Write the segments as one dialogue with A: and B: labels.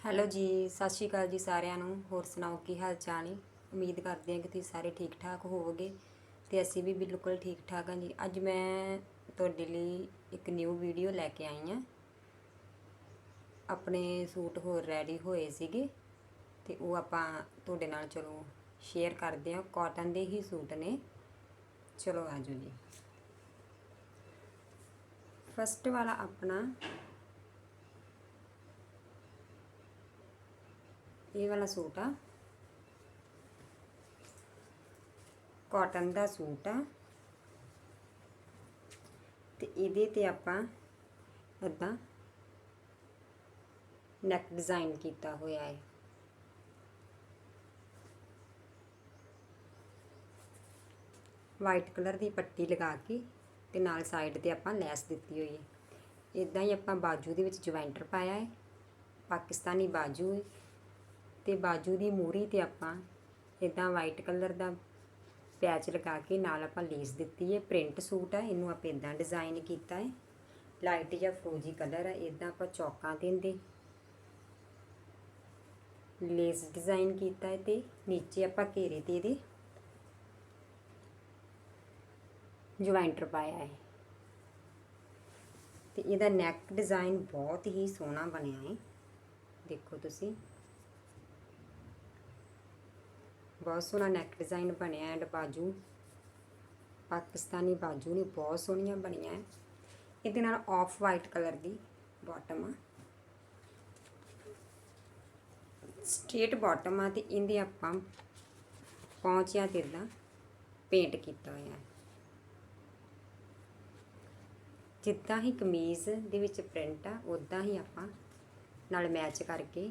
A: Hello ਜੀ, ਸਤਿ ਸ਼੍ਰੀ ਅਕਾਲ ਜੀ ਸਾਰਿਆਂ ਨੂੰ। ਹੋਰ ਸੁਣਾਓ, ਕੀ ਹਾਲ ਚਾਲ ਹੈ ਉਮੀਦ ਕਰਦੇ ਹਾਂ ਕਿ ਤੁਸੀਂ ਸਾਰੇ ਠੀਕ ਠਾਕ ਹੋਵੋਗੇ ਤੇ ਅਸੀਂ ਵੀ ਬਿਲਕੁਲ ਠੀਕ ਠਾਕ ਹਾਂ ਜੀ। ਅੱਜ ਮੈਂ ਤੁਹਾਡੇ ਲਈ ਇੱਕ ਨਿਊ ਵੀਡੀਓ ਲੈ ਕੇ ਆਈ ਹਾਂ। ਆਪਣੇ ਸੂਟ ਹੋਰ ਰੈਡੀ ਹੋਏ ਸੀਗੇ ਤੇ ਉਹ ਆਪਾਂ ਤੁਹਾਡੇ ਨਾਲ ਚਲੋ ਸ਼ੇਅਰ ਕਰਦੇ ਹਾਂ। ਕਾਟਨ ਦੇ ਹੀ ਸੂਟ ਨੇ। ਚਲੋ ਆਜੋ ਜੀ। ਫਸਟ ਵਾਲਾ ਆਪਣਾ ਇਹ ਵਾਲਾ ਸੂਟ ਆ। ਕਾਟਨ ਦਾ ਸੂਟ ਆ। ਤੇ ਇਹਦੇ ਤੇ ਆਪਾਂ ਇਦਾਂ ਨੈਕ ਡਿਜ਼ਾਈਨ ਕੀਤਾ ਹੋਇਆ ਹੈ ਵਾਈਟ ਕਲਰ ਦੀ ਪੱਟੀ ਲਗਾ ਕੇ ਤੇ ਨਾਲ ਸਾਈਡ ਤੇ ਆਪਾਂ ਲੈਸ ਦਿੱਤੀ ਹੋਈ ਹੈ ਇਦਾਂ ਹੀ ਆਪਾਂ ਬਾਜੂ ਦੇ ਵਿੱਚ ਜੁਆਇੰਟਰ ਪਾਇਆ ਹੈ ਪਾਕਿਸਤਾਨੀ ਬਾਜੂ ਹੈ ਤੇ ਬਾਜੂ ਦੀ ਮੂਰੀ ਤੇ ਆਪਾਂ ਇਦਾਂ ਵਾਈਟ ਕਲਰ ਦਾ ਪੈਚ ਲਗਾ ਕੇ ਨਾਲ ਆਪਾਂ ਲੇਸ ਦਿੱਤੀ ਹੈ। ਪ੍ਰਿੰਟ ਸੂਟ ਹੈ ਇਹਨੂੰ ਆਪਾਂ ਇਦਾਂ ਡਿਜ਼ਾਈਨ ਕੀਤਾ ਹੈ। ਲਾਈਟ ਜਾਂ ਫਰੋਜੀ ਕਲਰ ਹੈ ਇਦਾਂ ਆਪਾਂ ਚੌਕਾਂ ਦਿੰਦੇ ਲੇਸ ਡਿਜ਼ਾਈਨ ਕੀਤਾ ਹੈ ਤੇ ਨੀਚੇ ਆਪਾਂ ਘੇਰੇ ਤੇ ਇਹਦੇ ਜੁਆਇੰਟਰ ਪਾਇਆ ਹੈ। ਤੇ ਇਹਦਾ ਨੈਕ ਡਿਜ਼ਾਈਨ ਬਹੁਤ ਹੀ ਸੋਹਣਾ ਬਣਿਆ ਹੈ। ਦੇਖੋ ਤੁਸੀਂ। ਬਹੁਤ ਸੋਹਣਾ ਨੈਕ ਡਿਜ਼ਾਈਨ ਬਣਿਆ ਐਂਡ ਬਾਜੂ। ਪਾਕਿਸਤਾਨੀ ਬਾਜੂ ਨੇ ਬਹੁਤ ਸੋਹਣੀਆਂ ਬਣੀਆਂ ਹੈ ਇਹਦੇ ਨਾਲ ਆਫ ਵਾਈਟ ਕਲਰ ਦੀ ਬਾਟਮ ਆ। ਸਟ੍ਰੇਟ ਬਾਟਮ ਆ ਤੇ ਇਹਦੇ ਆਪਾਂ ਪੌਂਚਿਆਂ ਤੇ ਦਾ ਪੇਂਟ ਕੀਤਾ ਹੋਇਆ ਹੈ ਜਿੱਦਾਂ ਹੀ ਕਮੀਜ਼ ਦੇ ਵਿੱਚ ਪ੍ਰਿੰਟ ਆ ਉਦਾਂ ਹੀ ਆਪਾਂ ਨਾਲ ਮੈਚ ਕਰਕੇ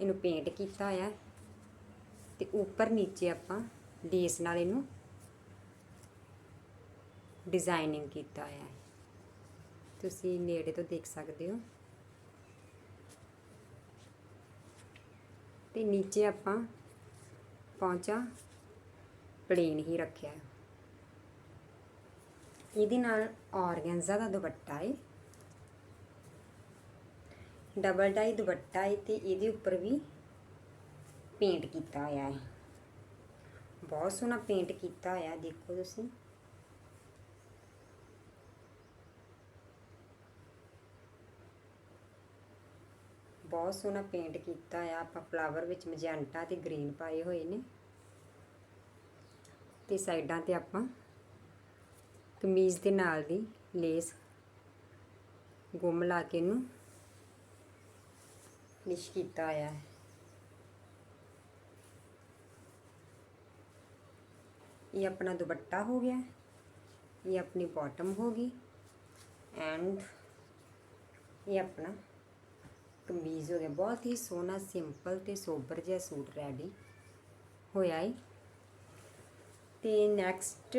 A: ਇਹਨੂੰ ਪੇਂਟ ਕੀਤਾ ਹੋਇਆ ਤੇ ਉੱਪਰ ਨੀਚੇ ਆਪਾਂ ਲੇਸ ਨਾਲ ਇਹਨੂੰ ਡਿਜ਼ਾਈਨਿੰਗ ਕੀਤਾ ਹੋਇਆ ਹੈ। ਤੁਸੀਂ ਨੇੜੇ ਤੋਂ ਦੇਖ ਸਕਦੇ ਹੋ। ਤੇ ਨੀਚੇ ਆਪਾਂ ਪੌਂਚਾ ਪਲੇਨ ਹੀ ਰੱਖਿਆ ਇਹਦੇ ਨਾਲ ਔਰਗੈਂਜ਼ਾ ਦਾ ਦੁਪੱਟਾ ਹੈ। ਡਬਲ ਡਾਈ ਦੁਪੱਟਾ ਹੈ ਤੇ ਇਹਦੇ ਉੱਪਰ ਵੀ ਪੇਂਟ ਕੀਤਾ ਹੋਇਆ ਹੈ। ਬਹੁਤ ਸੋਹਣਾ ਪੇਂਟ ਕੀਤਾ ਹੋਇਆ, ਦੇਖੋ ਤੁਸੀਂ। ਬਹੁਤ ਸੋਹਣਾ ਪੇਂਟ ਕੀਤਾ ਆ ਆਪਾਂ ਫਲਾਵਰ ਵਿੱਚ ਮਜੈਂਟਾ ਤੇ ਗ੍ਰੀਨ ਪਾਏ ਹੋਏ ਨੇ। ਤੇ ਸਾਈਡਾਂ ਤੇ ਆਪਾਂ ਕਮੀਜ਼ ਦੇ ਨਾਲ ਦੀ ਲੇਸ ਗੁੰਮ ਲਾ ਕੇ ਇਹਨੂੰ ਫਿਨਿਸ਼ ਕੀਤਾ ਹੋਇਆ ਹੈ ਇਹ ਆਪਣਾ ਦੁਪੱਟਾ ਹੋ ਗਿਆ। ਇਹ ਆਪਣੀ ਬਾਟਮ ਹੋ ਗਈ। ਐਂਡ ਇਹ ਆਪਣਾ ਕਮੀਜ਼ ਹੋ ਗਿਆ। ਬਹੁਤ ਹੀ ਸੋਹਣਾ ਸਿੰਪਲ ਤੇ ਸੋਬਰ ਜਿਹਾ ਸੂਟ ਰੈਡੀ ਹੋਇਆ ਹੈ ਤੇ ਨੈਕਸਟ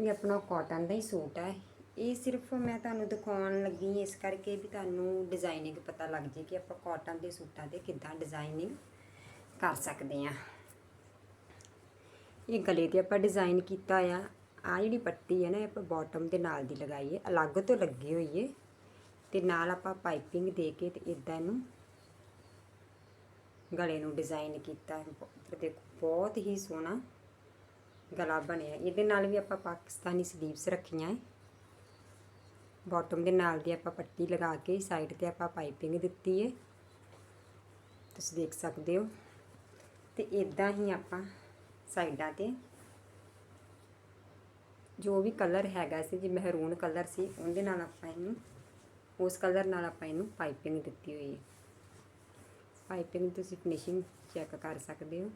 A: ਇਹ ਆਪਣਾ ਕਾਟਨ ਦਾ ਹੀ ਸੂਟ ਹੈ ਇਹ ਸਿਰਫ ਮੈਂ ਤੁਹਾਨੂੰ ਦਿਖਾਉਣ ਲੱਗੀ ਇਸ ਕਰਕੇ ਵੀ ਤੁਹਾਨੂੰ ਡਿਜ਼ਾਈਨਿੰਗ ਪਤਾ ਲੱਗ ਜੇ ਕਿ ਆਪਾਂ ਕਾਟਨ ਦੇ ਸੂਟਾਂ ਤੇ ਕਿੱਦਾਂ ਡਿਜ਼ਾਈਨਿੰਗ ਕਰ ਸਕਦੇ ਹਾਂ ਇਹ ਗਲੇ ਤੇ ਆਪਾਂ ਡਿਜ਼ਾਈਨ ਕੀਤਾ ਆ। ਆ ਜਿਹੜੀ ਪੱਟੀ ਹੈ ਨਾ ਆਪਾਂ ਬਾਟਮ ਦੇ ਨਾਲ ਦੀ ਲਗਾਈ ਹੈ ਅਲੱਗ ਤੋਂ ਲੱਗੀ ਹੋਈ ਹੈ ਤੇ ਨਾਲ ਆਪਾਂ ਪਾਈਪਿੰਗ ਦੇ ਕੇ ਤੇ ਇਦਾਂ ਇਹਨੂੰ ਗਲੇ ਨੂੰ ਡਿਜ਼ਾਈਨ ਕੀਤਾ। ਹੈ ਦੇਖੋ ਬਹੁਤ ਹੀ ਸੋਹਣਾ ਗਲਾ ਬਣਿਆ। ਇਹਦੇ ਨਾਲ ਵੀ ਆਪਾਂ ਪਾਕਿਸਤਾਨੀ ਸਲੀਵਸ ਰੱਖੀਆਂ ਹੈ ਬਾਟਮ ਦੇ ਨਾਲ ਦੀ ਆਪਾਂ ਪੱਟੀ ਲਗਾ ਕੇ ਸਾਈਡ ਤੇ ਆਪਾਂ ਪਾਈਪਿੰਗ ਦਿੱਤੀ ਹੈ ਤੁਸੀਂ ਦੇਖ ਸਕਦੇ ਹੋ। ਤੇ ਇਦਾਂ ਹੀ ਆਪਾਂ ਸਾਈਡਾਂ ਤੇ। ਜੋ ਵੀ ਕਲਰ ਹੈਗਾ ਸੀ, ਜੇ ਮਹਿਰੂਨ ਕਲਰ ਸੀ, ਉਹਦੇ ਨਾਲ ਆਪਾਂ ਇਹਨੂੰ, ਉਸ ਕਲਰ ਨਾਲ ਆਪਾਂ ਇਹਨੂੰ ਪਾਈਪਿੰਗ ਦਿੱਤੀ ਹੋਈ ਹੈ। ਪਾਈਪਿੰਗ ਤੁਸੀਂ ਫਿਨਿਸ਼ਿੰਗ ਚੈੱਕ ਕਰ ਸਕਦੇ ਹੋ।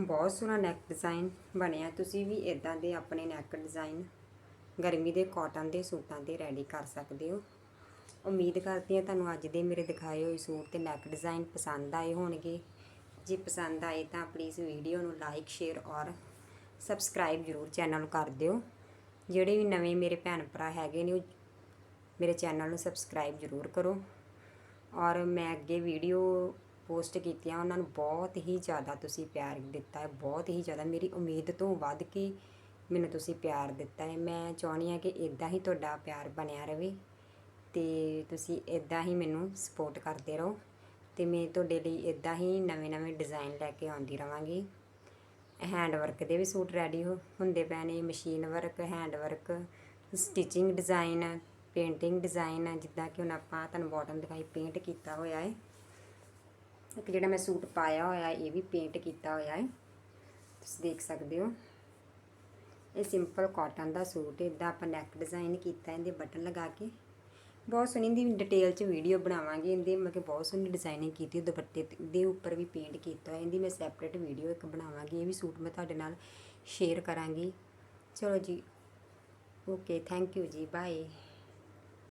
A: ਬਹੁਤ ਸੋਹਣਾ ਨੈਕ ਡਿਜ਼ਾਈਨ ਬਣਿਆ। ਤੁਸੀਂ ਵੀ ਇਦਾਂ ਦੇ ਆਪਣੇ ਨੈਕ ਡਿਜ਼ਾਈਨ ਗਰਮੀ ਦੇ ਕਾਟਨ ਦੇ ਸੂਟਾਂ ਤੇ ਰੈਡੀ ਕਰ ਸਕਦੇ ਹੋ। ਉਮੀਦ ਕਰਦੀ ਹਾਂ ਤੁਹਾਨੂੰ ਅੱਜ ਦੇ ਮੇਰੇ ਦਿਖਾਏ ਹੋਏ ਸੂਟ ਤੇ ਨੈਕ ਡਿਜ਼ਾਈਨ ਪਸੰਦ ਆਏ ਹੋਣਗੇ। ਜੇ ਪਸੰਦ ਆਏ ਤਾਂ ਪਲੀਜ਼ ਵੀਡੀਓ ਨੂੰ ਲਾਈਕ ਸ਼ੇਅਰ ਔਰ ਸਬਸਕ੍ਰਾਈਬ ਜ਼ਰੂਰ ਚੈਨਲ ਕਰ ਦਿਓ। ਜਿਹੜੇ ਵੀ ਨਵੇਂ ਮੇਰੇ ਭੈਣ ਭਰਾ ਹੈਗੇ ਨੇ, ਉਹ ਮੇਰੇ ਚੈਨਲ ਨੂੰ ਸਬਸਕ੍ਰਾਈਬ ਜ਼ਰੂਰ ਕਰੋ। ਔਰ ਮੈਂ ਅੱਗੇ ਵੀਡੀਓ ਪੋਸਟ ਕੀਤੀਆਂ, ਉਹਨਾਂ ਨੂੰ ਬਹੁਤ ਹੀ ਜ਼ਿਆਦਾ ਤੁਸੀਂ ਪਿਆਰ ਦਿੱਤਾ ਹੈ, ਬਹੁਤ ਹੀ ਜ਼ਿਆਦਾ। ਮੇਰੀ ਉਮੀਦ ਤੋਂ ਵੱਧ ਕੇ ਮੈਨੂੰ ਤੁਸੀਂ ਪਿਆਰ ਦਿੱਤਾ ਹੈ। ਮੈਂ ਚਾਹੁੰਦੀ ਹਾਂ ਕਿ ਇਦਾਂ ਹੀ ਤੁਹਾਡਾ ਪਿਆਰ ਬਣਿਆ ਰਹੇ ਤੇ ਤੁਸੀਂ ਇਦਾਂ ਹੀ ਮੈਨੂੰ ਸਪੋਰਟ ਕਰਦੇ ਰਹੋ। ਤੇ ਮੈਂ ਤੁਹਾਡੇ ਲਈ ਇਦਾਂ ਹੀ ਨਵੇਂ-ਨਵੇਂ ਡਿਜ਼ਾਈਨ ਲੈ ਕੇ ਆਉਂਦੀ ਰਵਾਂਗੀ। ਹੈਂਡ ਵਰਕ ਦੇ ਵੀ ਸੂਟ ਰੈਡੀ ਹੁੰਦੇ ਪਏ ਨੇ machine work hand work stitching design painting design ਜਿੱਦਾਂ ਕਿ ਹੁਣ ਆਪਾਂ ਤੁਹਾਨੂੰ ਬਾਟਮ ਦਿਖਾਈ ਪੇਂਟ ਕੀਤਾ ਹੋਇਆ ਹੈ ਇੱਕ ਜਿਹੜਾ ਮੈਂ ਸੂਟ ਪਾਇਆ ਹੋਇਆ, ਇਹ ਵੀ ਪੇਂਟ ਕੀਤਾ ਹੋਇਆ ਹੈ ਤੁਸੀਂ ਦੇਖ ਸਕਦੇ ਹੋ। ਇਹ ਸਿੰਪਲ ਕਾਟਨ ਦਾ ਸੂਟ ਇਦਾਂ ਆਪਾਂ ਨੈਕ ਡਿਜ਼ਾਈਨ ਕੀਤਾ, ਇਹਦੇ ਬਟਨ ਲਗਾ ਕੇ। ਬਹੁਤ ਸੋਹਣੀ ਦੀ ਡਿਟੇਲ ਚ ਵੀਡੀਓ ਬਣਾਵਾਂਗੇ, ਇਹਦੇ ਮਤਲਬ ਕਿ ਬਹੁਤ ਸੋਹਣੀ ਡਿਜ਼ਾਈਨਿੰਗ ਕੀਤੀ, ਦੁਪੱਟੇ ਦੇ ਉੱਪਰ ਵੀ ਪੇਂਟ ਕੀਤਾ ਹੋਇਆ, ਇਹਦੀ ਮੈਂ ਸੈਪਰੇਟ ਵੀਡੀਓ ਇੱਕ ਬਣਾਵਾਂਗੀ, ਇਹ ਵੀ ਸੂਟ ਮੈਂ ਤੁਹਾਡੇ ਨਾਲ ਸ਼ੇਅਰ ਕਰਾਂਗੀ। ਚਲੋ ਜੀ ਓਕੇ ਥੈਂਕ ਯੂ ਜੀ ਬਾਏ